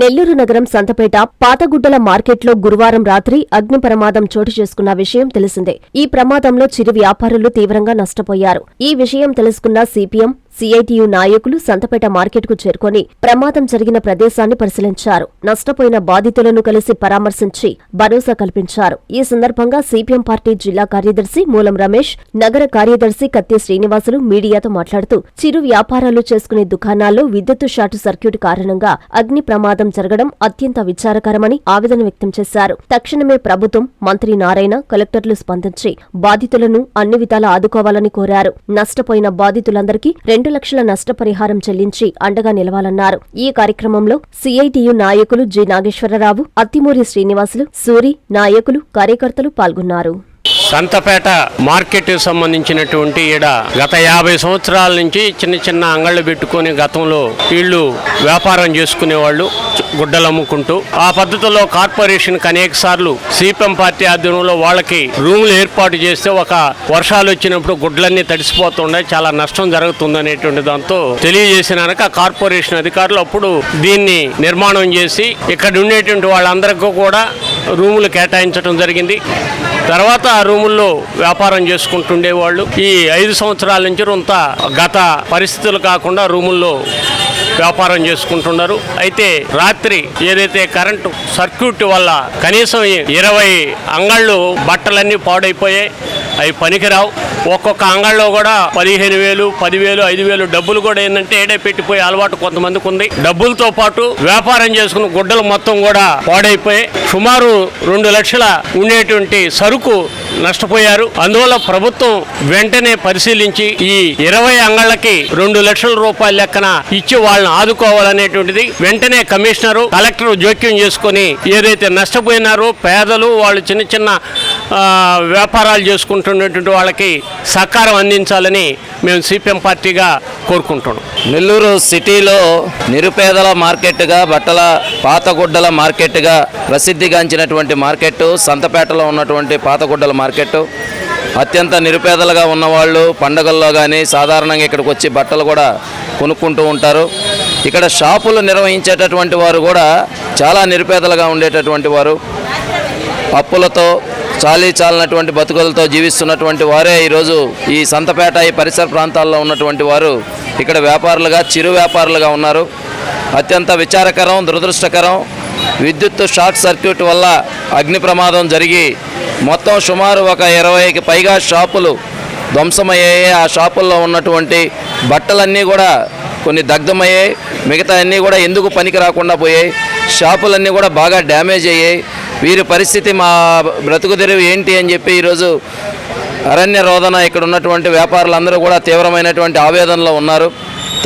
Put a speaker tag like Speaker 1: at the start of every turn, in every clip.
Speaker 1: నెల్లూరు నగరం సంతపేట పాతగుడ్డల మార్కెట్లో గురువారం రాత్రి అగ్ని ప్రమాదం చోటు చేసుకున్న విషయం తెలిసిందే. ఈ ప్రమాదంలో చిరు వ్యాపారులు తీవ్రంగా నష్టపోయారు. ఈ విషయం తెలుసుకున్న సిపిఎం సీఐటియు నాయకులు సంతపేట మార్కెట్కు చేరుకొని ప్రమాదం జరిగిన ప్రదేశాన్ని పరిశీలించారు. నష్టపోయిన బాధితులను కలిసి పరామర్శించి భరోసా కల్పించారు. ఈ సందర్భంగా సిపిఎం పార్టీ జిల్లా కార్యదర్శి మూలం రమేష్ నగర కార్యదర్శి కత్తి శ్రీనివాసులు మీడియాతో మాట్లాడుతూ చిరు వ్యాపారాలు చేసుకునే దుకాణాల్లో విద్యుత్తు షార్ట్ సర్క్యూట్ కారణంగా అగ్ని ప్రమాదం జరగడం అత్యంత విచారకరమని ఆవేదన వ్యక్తం చేశారు. తక్షణమే ప్రభుత్వం మంత్రి నారాయణ కలెక్టర్లు స్పందించి బాధితులను అన్ని విధాలా ఆదుకోవాలని కోరారు. నష్టపోయిన బాధితులందరికీ రెండు లక్షల నష్టపరిహారం చెల్లించి అండగా నిలవాలన్నారు. ఈ కార్యక్రమంలో సిఐటియు నాయకులు జి నాగేశ్వరరావు అత్తిమూరి శ్రీనివాసులు సూరి నాయకులు కార్యకర్తలు పాల్గొన్నారు.
Speaker 2: సంతపేట మార్కెట్ సంబంధించినటువంటి ఈడ గత యాభై సంవత్సరాల నుంచి చిన్న చిన్న అంగళ్ళు పెట్టుకొని గతంలో వీళ్ళు వ్యాపారం చేసుకునేవాళ్ళు గుడ్డలు అమ్ముకుంటూ ఆ పద్ధతిలో కార్పొరేషన్కి అనేక సార్లు సిపిఎం పార్టీ ఆధ్వర్యంలో వాళ్ళకి రూములు ఏర్పాటు చేస్తే ఒక వర్షాలు వచ్చినప్పుడు గుడ్లన్నీ తడిసిపోతుండే చాలా నష్టం జరుగుతుంది అనేటువంటి దాంతో తెలియజేసినాక కార్పొరేషన్ అధికారులు అప్పుడు దీన్ని నిర్మాణం చేసి ఇక్కడ ఉండేటువంటి వాళ్ళందరికీ కూడా రూములు కేటాయించడం జరిగింది. తర్వాత ఆ రూముల్లో వ్యాపారం చేసుకుంటుండేవాళ్ళు ఈ ఐదు సంవత్సరాల నుంచి రొంత గత పరిస్థితులు కాకుండా రూముల్లో వ్యాపారం చేసుకుంటున్నారు. అయితే రాత్రి ఏదైతే కరెంటు సర్క్యూట్ వల్ల కనీసం ఇరవై అంగళ్ళు బట్టలన్నీ పాడైపోయాయి. అవి పనికిరావు. ఒక్కొక్క అంగళ్ళలో కూడా పదిహేను వేలు పదివేలు ఐదు వేలు డబ్బులు కూడా ఏంటంటే ఏడే పెట్టిపోయే అలవాటు కొంతమందికి ఉంది. డబ్బులతో పాటు వ్యాపారం చేసుకున్న గుడ్డలు మొత్తం కూడా పాడైపోయి సుమారు రెండు లక్షల ఉండేటువంటి సరుకు నష్టపోయారు. అందువల్ల ప్రభుత్వం వెంటనే పరిశీలించి ఈ ఇరవై అంగళ్ళకి రెండు లక్షల రూపాయల లెక్కన ఇచ్చి వాళ్ళని ఆదుకోవాలనేటువంటిది వెంటనే కమిషనరు కలెక్టర్ జోక్యం చేసుకుని ఏదైతే నష్టపోయినారో పేదలు వాళ్ళు చిన్న చిన్న వ్యాపారాలు చేసుకుంటున్నటువంటి వాళ్ళకి సహకారం అందించాలని మేము సిపిఎం పార్టీగా కోరుకుంటున్నాం.
Speaker 3: నెల్లూరు సిటీలో నిరుపేదల మార్కెట్గా బట్టల పాతగుడ్డల మార్కెట్గా ప్రసిద్ధిగాంచినటువంటి మార్కెట్ సంతపేటలో ఉన్నటువంటి పాతగుడ్డల మార్కెట్ అత్యంత నిరుపేదలుగా ఉన్నవాళ్ళు పండగల్లో కానీ సాధారణంగా ఇక్కడికి వచ్చి బట్టలు కూడా కొనుక్కుంటూ ఉంటారు. ఇక్కడ షాపులు నిర్వహించేటటువంటి వారు కూడా చాలా నిరుపేదలుగా ఉండేటటువంటి వారు. అప్పులతో చాలీ చాలినటువంటి బతుకులతో జీవిస్తున్నటువంటి వారే ఈరోజు ఈ సంతపేట ఈ పరిసర ప్రాంతాల్లో ఉన్నటువంటి వారు. ఇక్కడ వ్యాపారులుగా చిరు వ్యాపారులుగా ఉన్నారు. అత్యంత విచారకరం దురదృష్టకరం. విద్యుత్ షార్ట్ సర్క్యూట్ వల్ల అగ్ని ప్రమాదం జరిగి మొత్తం సుమారు ఒక ఇరవైకి పైగా షాపులు ధ్వంసమయ్యాయి. ఆ షాపుల్లో ఉన్నటువంటి బట్టలన్నీ కూడా కొన్ని దగ్ధమయ్యాయి. మిగతా అన్నీ కూడా ఎందుకు పనికి రాకుండా పోయాయి? షాపులన్నీ కూడా బాగా డ్యామేజ్ అయ్యాయి. వీరి పరిస్థితి మా బ్రతుకు తెరువు ఏంటి అని చెప్పి ఈరోజు అరణ్య రోదన ఇక్కడ ఉన్నటువంటి వ్యాపారులందరూ కూడా తీవ్రమైనటువంటి ఆవేదనలో ఉన్నారు.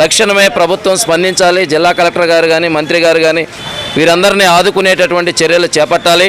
Speaker 3: తక్షణమే ప్రభుత్వం స్పందించాలి జిల్లా కలెక్టర్ గారు కానీ మంత్రి గారు కానీ వీరందరినీ ఆదుకునేటటువంటి చర్యలు చేపట్టాలి.